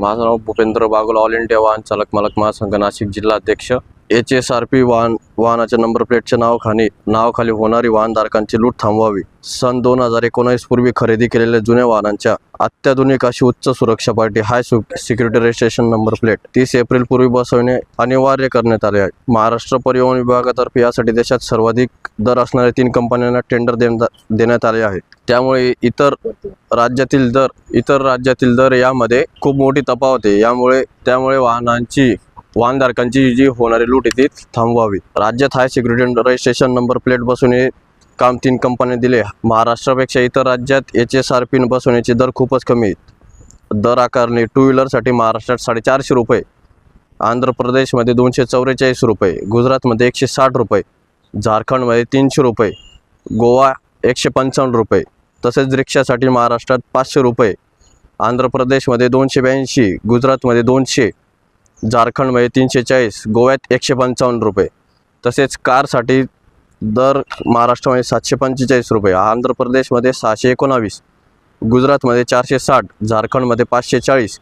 माझं नाव Bhupendra Bagul all India वाहन चालक मालक महासंघ नाशिक जिल्हा अध्यक्ष. एच एस आर पी वाहन वाहनाच्या नंबर प्लेटच्या नावाखाली नावाखाली होणारी वाहनधारकांची लूट थांबवावी. सन दोन हजार एकोणावीस पूर्वी खरेदी केलेल्या जुन्या वाहनांच्या अत्याधुनिक अशी उच्च सुरक्षा party high security registration number plate तीस एप्रिल पूर्वी बसवणे अनिवार्य करण्यात आले आहे. महाराष्ट्र परिवहन विभागातर्फे यासाठी देशात सर्वाधिक दर असणाऱ्या तीन कंपन्यांना टेंडर देण्यात आले आहे. त्यामुळे इतर राज्यातील दर इतर राज्यातील दर यामध्ये खूप मोठी तफावत आहे. यामुळे त्यामुळे वाहनांची वाहनधारकांची जी होणारी लूट आहे ती थांबवावी. राज्यात high security registration number plate बसवणे काम तीन कंपन्या दिले. महाराष्ट्रापेक्षा इतर राज्यात एच एस आर पी बसवण्याचे दर खूपच कमी आहेत दर आकारणे टू व्हीलरसाठी महाराष्ट्रात साडेचारशे रुपये आंध्र प्रदेशमध्ये दोनशे चौवेचाळीस रुपये गुजरातमध्ये एकशे साठ रुपये झारखंडमध्ये तीनशे रुपये गोवा एकशे पंचावन्न रुपये तसेच रिक्षासाठी महाराष्ट्रात पाचशे रुपये आंध्र प्रदेशमध्ये दोनशे ब्याऐंशी गुजरातमध्ये दोनशे झारखंडमध्ये तीनशे चाळीस गोव्यात एकशे पंचावन्न रुपये. तसेच कारसाठी दर महाराष्ट्रामध्ये सातशे पंचेचाळीस रुपये आंध्र प्रदेशमध्ये सहाशे एकोणावीस गुजरातमध्ये चारशे साठ झारखंडमध्ये पाचशे चाळीस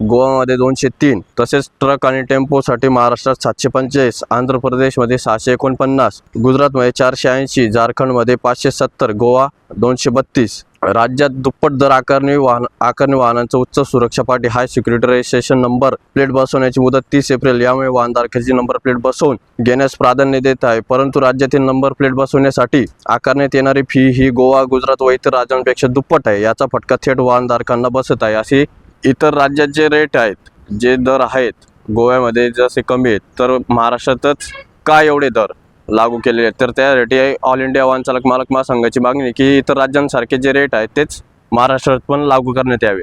गोवामध्ये दोनशे तीन तसेच ट्रक आणि टेम्पोसाठी महाराष्ट्रात सातशे पंचेचाळीस आंध्र प्रदेशमध्ये सहाशे एकोणपन्नास गुजरातमध्ये चारशे ऐंशी झारखंडमध्ये पाचशे सत्तर गोवा दोनशे बत्तीस. राज्यात दुप्पट दर आकारणी वाहन आकारणी वाहनांचं उच्च सुरक्षा पाठी high security registration number plate बसवण्याची मुदत तीस एप्रिल यामुळे वाहनधारकाची नंबर प्लेट बसवून घेण्यास प्राधान्य देत आहे. परंतु राज्यातील नंबर प्लेट बसवण्यासाठी आकारण्यात येणारी फी ही गोवा गुजरात व इतर राज्यांपेक्षा दुप्पट आहे. याचा फटका थेट वाहनधारकांना बसत आहे अशी इतर राज्यात जे रेट आहेत जे दर आहेत गोव्यामध्ये जसे कमी आहेत तर महाराष्ट्रातच का एवढे दर लागू केलेले आहेत? तर त्यासाठी ऑल इंडिया वाहन चालक मालक महासंघाची मागणी की इतर राज्यांसारखे जे रेट आहेत तेच महाराष्ट्रात पण लागू करण्यात यावे.